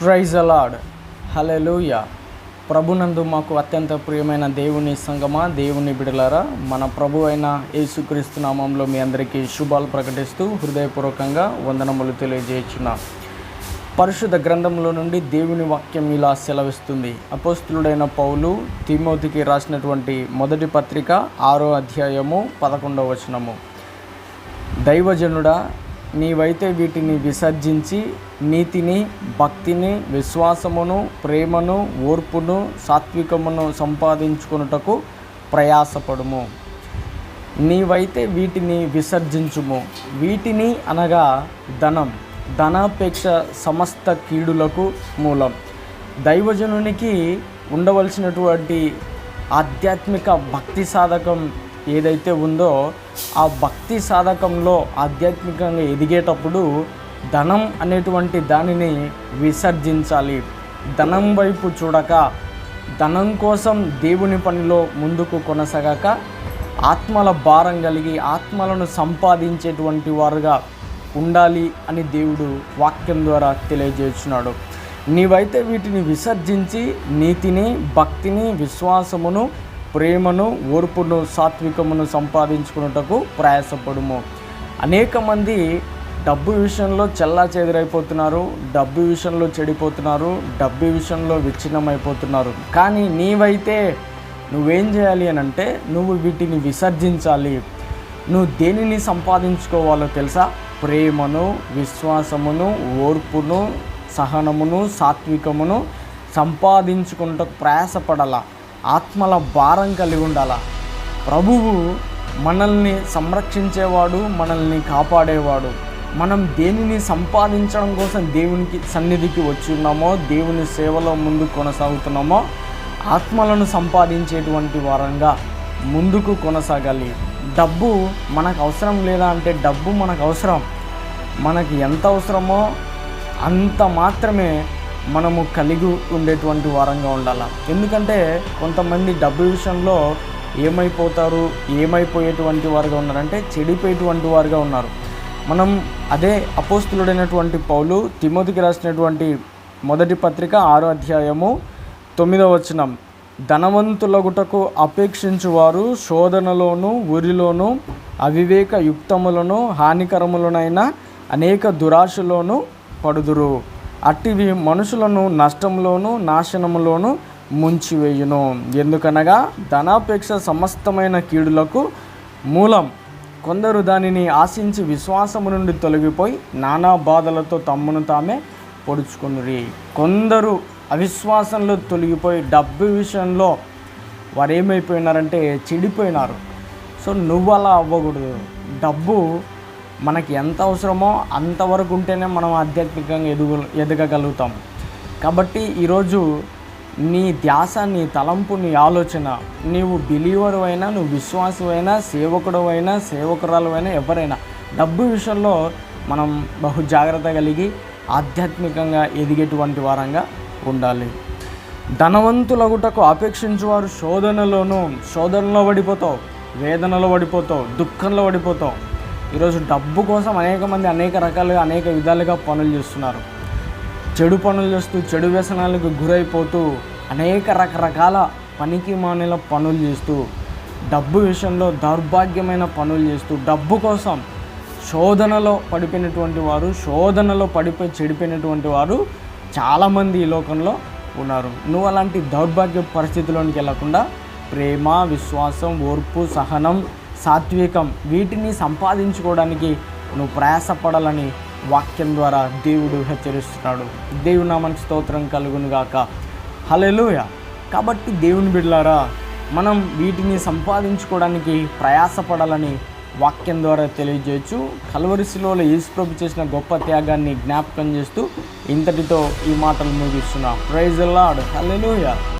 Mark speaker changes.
Speaker 1: Praise అలాడ్ hallelujah ప్రభునందు మాకు అత్యంత ప్రియమైన దేవుని సంగమా దేవుని బిడలారా మన ప్రభు అయిన యేసుక్రీస్తు నామంలో మీ అందరికీ శుభాలు ప్రకటిస్తూ హృదయపూర్వకంగా వందనములు తెలియజేయుచున్నా. పరిశుద్ధ గ్రంథంలో నుండి దేవుని వాక్యం ఇలా సెలవిస్తుంది. అపోస్తులుడైన పౌలు తిమోతికి రాసినటువంటి మొదటి పత్రిక ఆరో అధ్యాయము పదకొండవ వచనము. దైవజనుడా నీవైతే వీటిని విసర్జించి నీతిని భక్తిని విశ్వాసమును ప్రేమను ఓర్పును సాత్వికమును సంపాదించుకొనుటకు ప్రయాసపడుము. నీవైతే వీటిని విసర్జించుము. వీటిని అనగా ధనం ధనాపేక్ష సమస్త కీడులకు మూలం. దైవజనునికి ఉండవలసినటువంటి ఆధ్యాత్మిక భక్తి సాధకం ఏదైతే ఉందో ఆ భక్తి సాధకంలో ఆధ్యాత్మికంగా ఎదిగేటప్పుడు ధనం అనేటువంటి దానిని విసర్జించాలి. ధనం వైపు చూడక ధనం కోసం దేవుని పనిలో ముందుకు కొనసాగాక ఆత్మల భారం కలిగి ఆత్మలను సంపాదించేటువంటి వారుగా ఉండాలి అని దేవుడు వాక్యం ద్వారా తెలియజేస్తున్నాడు. నీవైతే వీటిని విసర్జించి నీతిని భక్తిని విశ్వాసమును ప్రేమను ఓర్పును సాత్వికమును సంపాదించుకున్నటకు ప్రయాసపడుము. అనేక మంది డబ్బు విషయంలో చెల్లా చెదిరైపోతున్నారు డబ్బు విషయంలో చెడిపోతున్నారు డబ్బు విషయంలో విచ్ఛిన్నమైపోతున్నారు. కానీ నీవైతే నువ్వేం చేయాలి అని అంటే నువ్వు వీటిని విసర్జించాలి. నువ్వు దేనిని సంపాదించుకోవాలో తెలుసా? ప్రేమను విశ్వాసమును ఓర్పును సహనమును సాత్వికమును సంపాదించుకుంటూ ప్రయాసపడాల. ఆత్మల భారం కలిగి ఉండాల? ప్రభువు మనల్ని సంరక్షించేవాడు మనల్ని కాపాడేవాడు. మనం దేనిని సంపాదించడం కోసం దేవునికి సన్నిధికి వచ్చి ఉన్నామో దేవుని సేవలో ముందు కొనసాగుతున్నామో ఆత్మలను సంపాదించేటువంటి వారంగా ముందుకు కొనసాగాలి. డబ్బు మనకు అవసరం లేదా అంటే డబ్బు మనకు అవసరం. మనకి ఎంత అవసరమో అంత మాత్రమే మనము కలిగి ఉండేటువంటి వారంగా ఉండాలి? ఎందుకంటే కొంతమంది డబ్బు విషయంలో ఏమైపోతారు ఏమైపోయేటువంటి వారుగా ఉన్నారంటే చెడిపోయేటువంటి వారుగా ఉన్నారు. మనం అదే అపోస్తులుడైనటువంటి పౌలు తిమోతికి రాసినటువంటి మొదటి పత్రిక ఆరో అధ్యాయము తొమ్మిదవ వచనం. ధనవంతులగుటకు అపేక్షించువారు శోధనలోను ఉరిలోను అవివేక యుక్తములను హానికరములనైన అనేక దురాశలోను పడుదురు. అట్టివి మనుషులను నష్టంలోను నాశనములోను ముంచివేయును. ఎందుకనగా ధనాపేక్ష సమస్తమైన కీడులకు మూలం కొందరు దానిని ఆశించి విశ్వాసము నుండి తొలగిపోయి నానా బాధలతో తమ్మును తామే పొడుచుకుని కొందరు అవిశ్వాసంలో తొలగిపోయి డబ్బు విషయంలో వారు ఏమైపోయినారంటే చెడిపోయినారు. సో నువ్వు అలా అవ్వకూడదు. డబ్బు మనకి ఎంత అవసరమో అంతవరకు ఉంటేనే మనం ఆధ్యాత్మికంగా ఎదుగు ఎదగగలుగుతాం. కాబట్టి ఈరోజు నీ ధ్యాస నీ తలంపు నీ ఆలోచన నీవు బిలీవరు అయినా నువ్వు విశ్వాసం అయినా సేవకుడు అయినా సేవకురాలు అయినా ఎవరైనా డబ్బు విషయంలో మనం బహు జాగ్రత్త కలిగి ఆధ్యాత్మికంగా ఎదిగేటువంటి వారంగా ఉండాలి. ధనవంతులగుటకు అపేక్షించేవారు శోధనలోనూ శోధనలో పడిపోతావు వేదనలో పడిపోతావు దుఃఖంలో పడిపోతావు. ఈరోజు డబ్బు కోసం అనేక మంది అనేక రకాలుగా అనేక విధాలుగా పనులు చేస్తున్నారు. చెడు పనులు చేస్తూ చెడు వ్యసనాలకు గురైపోతూ అనేక రకరకాల పనికి మానేల పనులు చేస్తూ డబ్బు విషయంలో దౌర్భాగ్యమైన పనులు చేస్తూ డబ్బు కోసం శోధనలో పడిపోయినటువంటి వారు శోధనలో పడిపోయి చెడిపోయినటువంటి వారు చాలామంది ఈ లోకంలో ఉన్నారు. నువ్వు అలాంటి దౌర్భాగ్య పరిస్థితిలోనికి వెళ్ళకుండా ప్రేమ విశ్వాసం ఓర్పు సహనం సాత్వికం. వీటిని సంపాదించుకోవడానికి నువ్వు ప్రయాసపడాలని వాక్యం ద్వారా దేవుడు హెచ్చరిస్తున్నాడు. దేవుని మనకు స్తోత్రం కలుగును గాక. హలెలుయ కాబట్టి దేవుని బిడ్లారా మనం వీటిని సంపాదించుకోవడానికి ప్రయాసపడాలని వాక్యం ద్వారా తెలియజేయచ్చు. కలవరిశిలో యేసుప్రభు చేసిన గొప్ప త్యాగాన్ని జ్ఞాపకం చేస్తూ ఇంతటితో ఈ మాటలు ముగిస్తున్నా. Praise lord hallelujah